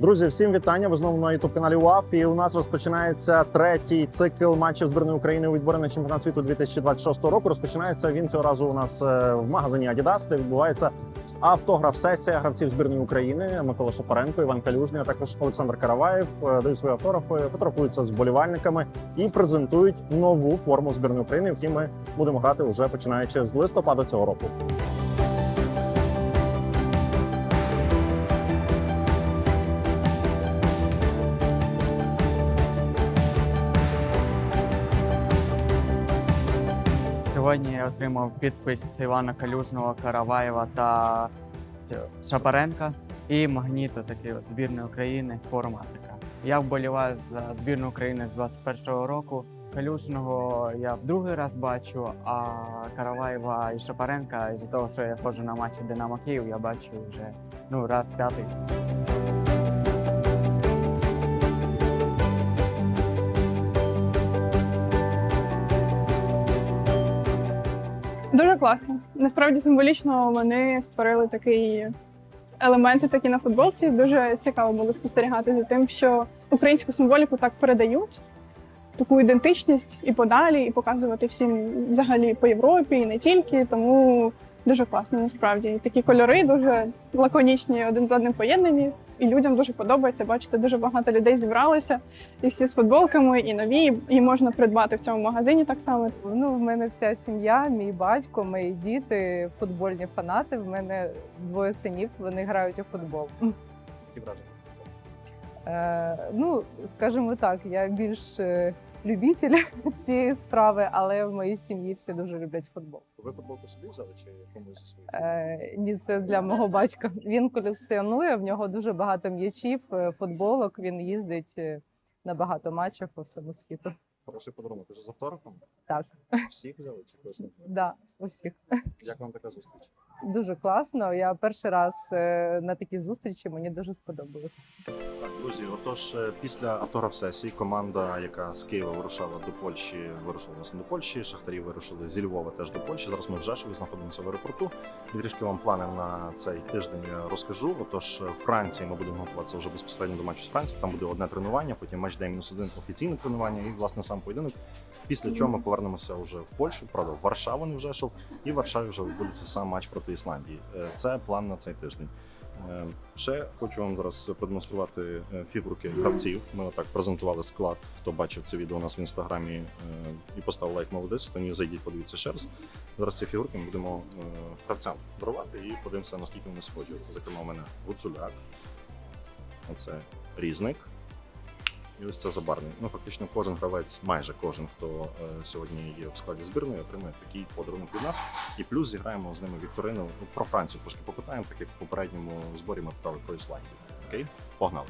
Друзі, всім вітання. Ви знову на youtube каналі УАФ. І у нас розпочинається третій цикл матчів збірної України у відборі на чемпіонат світу 2026 року. Розпочинається він цього разу у нас е, в магазині Adidas, де відбувається автограф-сесія гравців збірної України Микола Шапаренко, Іван Калюжний, а також Олександр Караваєв е, дають свої автографи, фотографуються з вболівальниками і презентують нову форму збірної України, в якій ми будемо грати вже починаючи з листопада цього року. Сьогодні я отримав підпис Івана Калюжного, Караваєва та Шапаренка і магніту такий збірної України форма така. Я вболіваю за збірну України з 21-го року. Калюжного я в другий раз бачу, а Караваєва і Шапаренка, із-за того, що я ходжу на матчі Динамо Київ, я бачу вже ну, раз п'ятий. Дуже класно. Насправді символічно вони створили такий елементи такі на футболці. Дуже цікаво було спостерігати за тим, що українську символіку так передають, таку ідентичність і подалі, і показувати всім взагалі по Європі, і не тільки. Тому дуже класно насправді. І такі кольори дуже лаконічні, один з одним поєднані. І людям дуже подобається. Бачите, дуже багато людей зібралося, і всі з футболками, і нові, і можна придбати в цьому магазині так само. Ну, в мене вся сім'я, мій батько, мої діти, футбольні фанати. В мене двоє синів, вони грають у футбол. Які враження? Е, ну, скажімо так, я більш е, любитель цієї справи, але в моїй сім'ї всі дуже люблять футбол. Ви футболку собі взяли чи комусь зі своїх? Е, ні, це для мого батька. Він колекціонує, в нього дуже багато м'ячів, е, футболок. Він їздить е, на багато матчів по всьому світу. Хороший подарунок. вже з автографом? Так. Всіх взяли чи когось? Да, усіх. Як вам така зустріч? Дуже класно. Я перший раз е, на такій зустрічі мені дуже сподобалось. Так, друзі, отож, е, після автограф-сесії команда, яка з Києва вирушала до Польщі, вирушила власне до Польщі. Шахтарі вирушили зі Львова теж до Польщі. Зараз ми в Жешові знаходимося в аеропорту. Трішки вам плани на цей тиждень розкажу. Отож, в Франції ми будемо готуватися вже безпосередньо до матчу з Францією. Там буде одне тренування, потім матч день мінус один офіційне тренування і власне сам поєдинок. Після чого ми повернемося вже в Польщу, правда, в Варшаву не в Жешов, і в Варшаві вже відбудеться сам матч проти Ісландії. Е, Це план на цей тиждень. Е, Ще хочу вам зараз продемонструвати е, фігурки гравців. Ми отак презентували склад. Хто бачив це відео у нас в інстаграмі і поставив лайк молодець, то ні, зайдіть, подивіться ще раз. Зараз ці фігурки ми будемо гравцям дарувати і подивимося, наскільки вони схожі. Зокрема, у мене гуцуляк, оце різник. І ось це забарний. Ну, фактично, кожен гравець, майже кожен, хто е, сьогодні є в складі збірної, отримує такий подарунок від нас. І плюс зіграємо з ними вікторину. Ну, про Францію трошки попитаємо, так як в попередньому зборі ми питали про Ісландію. Окей, погнали.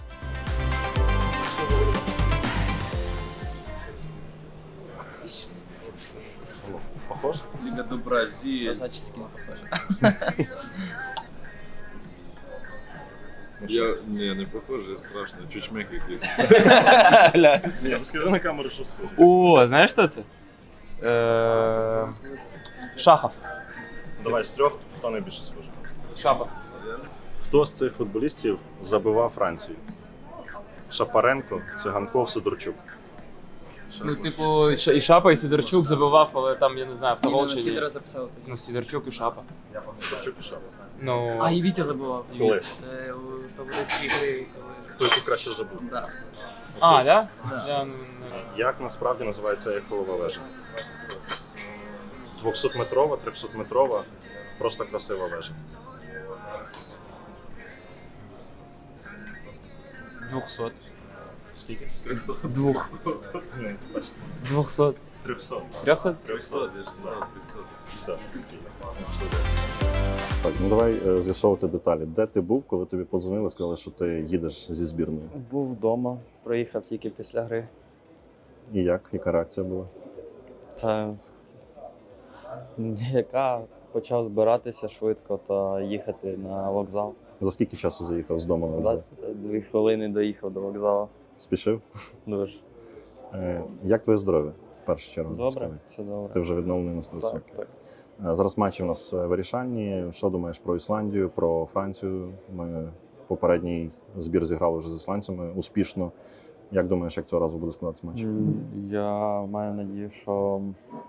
Похож? Лига до Бразилии. Зачіски не похоже. Я не, не похоже, страшно. Чучмек якийсь. Ні, ну скажи на камеру, що схоже. О, знаєш хто це? Е, Шахов. Давай з трьох, хто найбільше схоже. Шахов. Хто з цих футболістів забивав Францію? Шапаренко, Циганков, Сидорчук. Ну, типу, і Шапа, і Сидорчук забивав, але там, я не знаю, в того Іменно чи ні. Сідора записав тоді. Ну, Сидорчук і Шапа. Сидорчук і Шапа. Ну, А, і Вітя забував. Коли? Е, у товариській гри. коли- Той, хто краще забув. Да. а, да? Да. Я, ну, не- Як насправді називається Ейфелева вежа? 200-метрова, 300-метрова, просто красива вежа. 200. Скільки? Двох. Ні, бачите. 200. 300. 300? 300, я ж знав, 300. Все. Так, ну давай е, з'ясовувати деталі. Де ти був, коли тобі подзвонили, сказали, що ти їдеш зі збірною? Був вдома, приїхав тільки після гри. І як? Яка реакція була? Та яка почав збиратися швидко та їхати на вокзал. За скільки часу заїхав з дому на вокзал? 22 хвилини доїхав до вокзалу. Спішив? Дуже Е, Як твоє здоров'я? В першу чергу. добре, все добре. Ти вже відновлений на 100%. Так, так. Е, Зараз матчі у нас е, вирішальні. Що думаєш про Ісландію, про Францію? Ми Попередній збір зіграли вже з ісландцями успішно. Як думаєш, як цього разу буде складатися матч? Я маю надію, що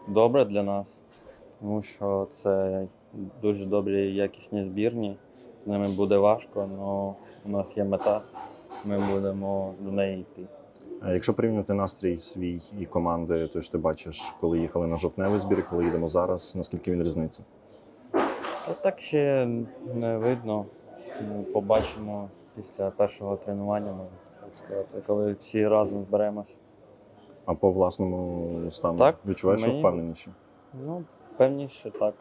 добре для нас, тому що це дуже добрі якісні збірні. З ними буде важко, але у нас є мета. Ми будемо до неї йти. А Якщо порівняти настрій свій і команди, то ж ти бачиш, коли їхали на жовтневий збір, коли їдемо зараз, наскільки він різниця? Та так ще не видно. Ну, Побачимо після першого тренування, можна так сказати, коли всі разом зберемось. А по власному стану Так, відчуваєш, що мені- впевненіше? Ну, певніше так.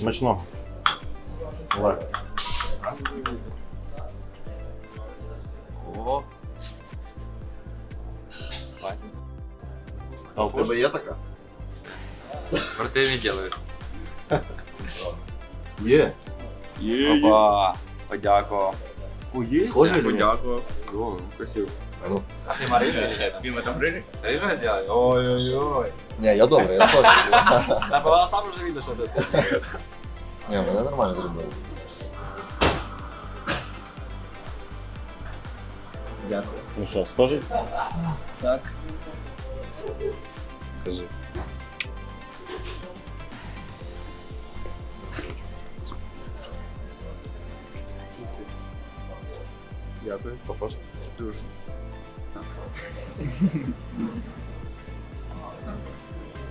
Смачного. Олег. А у тебе є така? Спортивні ділають. Є. Опа. Подякував. Схоже ні? Подякував. О, красиво. ну. А ти Марина? Він там рижик? Рижик зробили? Ой-ой-ой. Ні, я добре, я схожий. Та була сам вже видно, що ти. Ні, мене нормально зробили. Дякую. Ну що, схожий? Так. Кажи. Дякую. Похож. Дуже.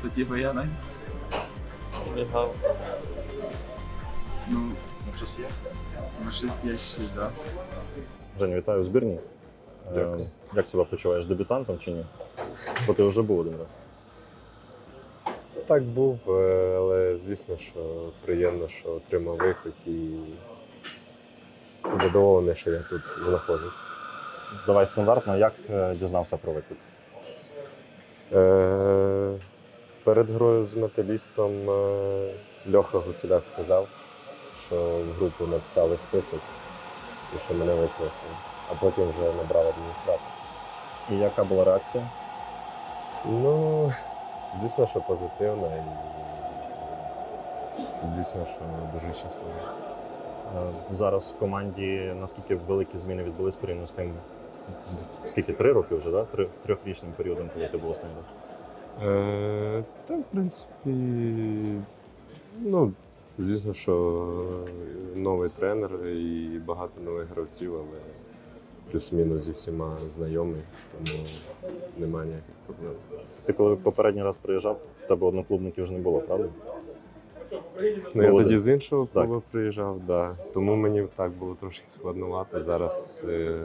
То типу я навіть. Лягав. Ну, Ну, щось є. ну щось є ще, так. Женя, вітаю в збірній. Е, Як себе почуваєш дебютантом чи ні? Бо ти вже був один раз. Так був, е, але звісно, що приємно, що отримав вихід і задоволений, що я тут знаходжусь. Давай стандартно, як е, дізнався про виклик? Е, Перед грою з металістом Льоха Гуцуляк сказав, що в групу написали список і що мене викликали, а потім вже набрав адміністратор. І яка була реакція? Ну, звісно, що позитивна і звісно, що дуже щасливий. Е, Зараз в команді наскільки великі зміни відбулись порівняно з тим, скільки три роки вже, да? Три, трьохрічним періодом, коли ти був останній раз. Е, та, в принципі, ну, звісно, що новий тренер і багато нових гравців, але плюс-мінус зі всіма знайомий, тому немає ніяких проблем. Ти коли попередній раз приїжджав, тебе одноклубників вже не було, правда? Ну, я Молодець. тоді з іншого Так. клубу приїжджав, да. тому мені так було трошки складновато. Зараз е,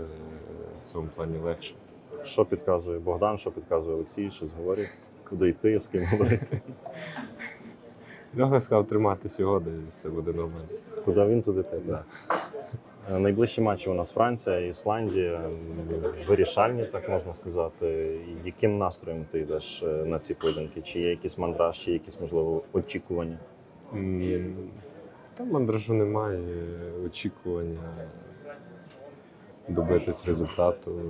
в цьому плані легше. Що підказує Богдан, що підказує Олексій, що говорить, куди йти, з ким говорити. Льоха сказав триматись його, де все буде нормально. Куди він, туди ти. Да. Е, Найближчі матчі у нас Франція, Ісландія, вирішальні, так можна сказати. Яким настроєм ти йдеш е, на ці поєдинки? Чи є якийсь мандраж, чи є якісь, можливо, очікування? М, Та мандражу немає, очікування добитись результату.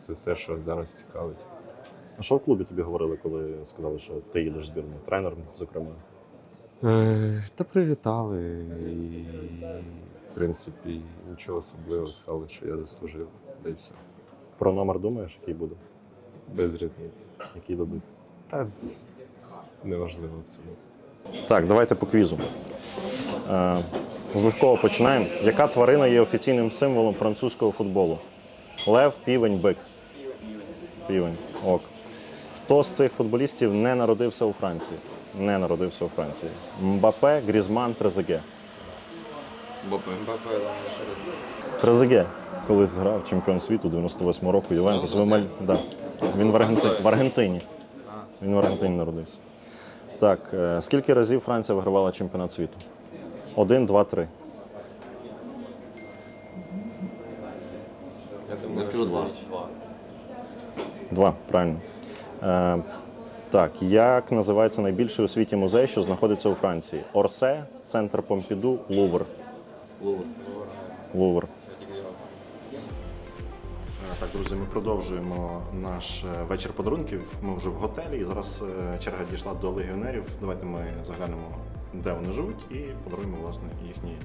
Це все, що зараз цікавить. А що в клубі тобі говорили, коли сказали, що ти їдеш в збірну? Тренер, зокрема. Е, Та привітали і, в принципі, нічого особливого сказали, що я заслужив, та й все. Про номер думаєш, який буде? Без різниці. Який дадуть? Та неважливо абсолютно. Так, давайте по квізу. Е, З легкого починаємо. Яка тварина є офіційним символом французького футболу? Лев, півень, бик. Півень. Ок. Хто з цих футболістів не народився у Франції? Не народився у Франції. Мбапе, Грізман, Трезеге. Трезеге колись грав чемпіон світу 98 року. Ювентус Вимель. Да. Він в, Аргенти... в Аргентині. Він в Аргентині народився. Так, е, скільки разів Франція вигравала чемпіонат світу? Один, два, три. Я скажу два. Два, правильно. Е, так, як називається найбільший у світі музей, що знаходиться у Франції? Орсе, центр Помпіду, Лувр. Лувр. Лувр. Так, друзі, ми продовжуємо наш е, вечір подарунків. Ми вже в готелі, і зараз е, черга дійшла до легіонерів. Давайте ми заглянемо де вони живуть, і подаруємо власне їхні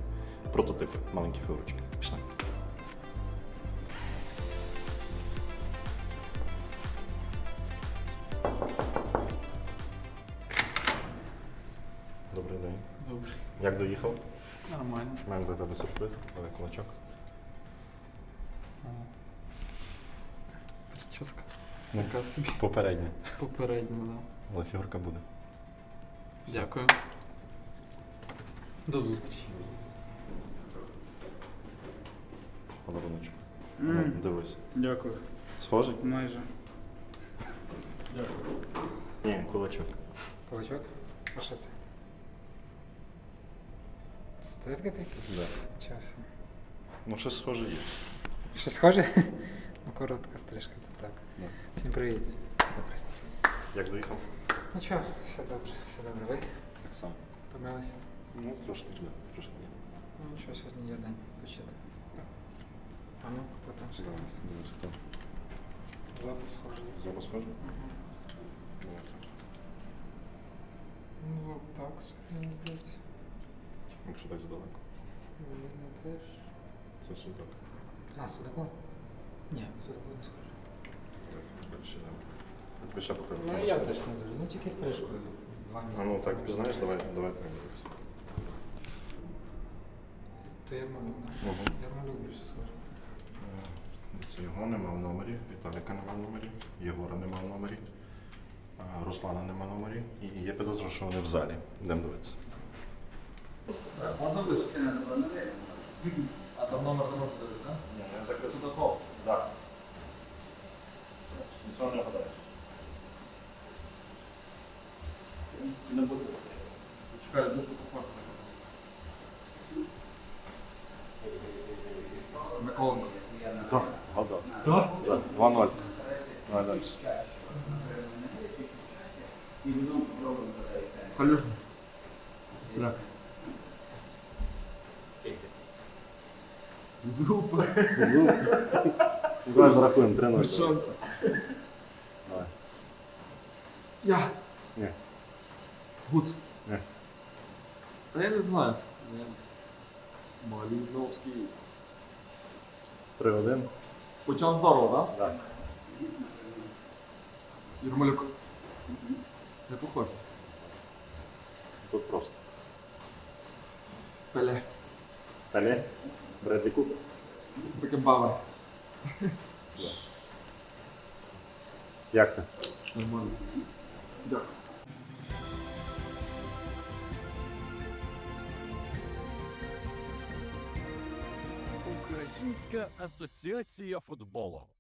прототипи, маленькі фігурочки. Пішли. Добрий день. Добре. Як доїхав? Нормально. Маємо для тебе сюрприз, але кулачок. Прическа. Яка собі? Попередня. Попередня, да. Але фігурка буде. Дякую. До зустрічі. Подаруночок. Ну, дивись. Дякую. Схожий? Майже. Ні, кулачок. Кулачок? А що це? Статуетки такі? Да. Час. Ну, щось схоже є. Що схоже? Ну, коротка стрижка, то так. Да. Всім привіт. Добре. Як доїхав? Ну що, все добре, все добре. Ви Так само. втомилися? Ну, трошки, да, трошки. Ну нічого, сьогодні є день відпочити. А ну, хто там ще у нас? Дивись, хто. Запис схожий. Запас схожий? Ну, звук так, мені здається. Якщо так здалеку. Видно теж. Це судак. А, Судако? Ні, Судако не схоже. Більше, да. Я тобі ще покажу. Ну, я теж не дуже. Ну, тільки стрижкою два А місяці. ну так, тому знаєш, давай, стрижка. давай подивимося. То Ярмолюк, да? Угу. Ярмолюк більше схоже. Це його нема в номері, Віталіка нема в номері, Єгора нема в номері, а, Руслана нема в номері. І є підозра, що вони в залі. Йдемо дивитися. А там номер не можна так? Ні, я закрив Судаков. Так. Нічого не гадаєш. Не буде. Чекай, дуже комфортно. Миколенко. Так, гадав. Так? 2-0. Давай далі. Калюжний. Сюди. Зуб. Зуб. Давай зарахуємо 3-0. Давай. Я. Ні. Гуц. Ні. Та я не знаю. Маліновський. 3-1. Почав здорово, так? Так. Юрмалюк. Це похоже. Тут просто. Пеле. Пеле. Бредлі Купер. Бекенбауер. Як ти? Нормально. Дякую. Українська асоціація футболу.